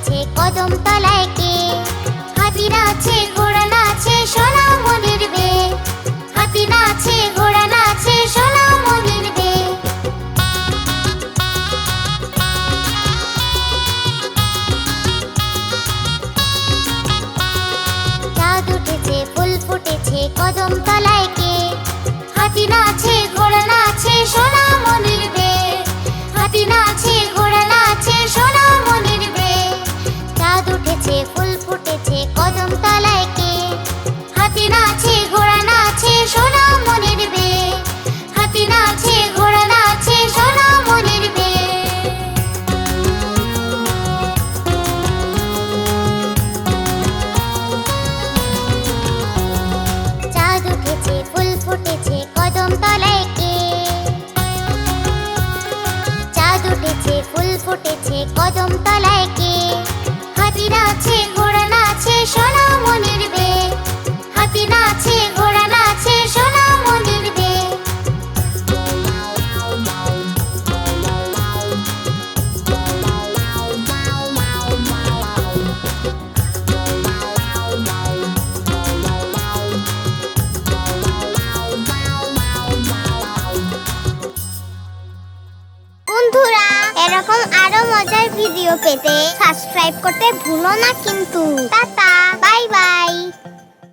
আছে কদম তলায় কে? হাজির আছে ঘোড়ার কদম এরকম আরও মজার ভিডিও পেতে সাবস্ক্রাইব করতে ভুলো না কিন্তু। Tata bye bye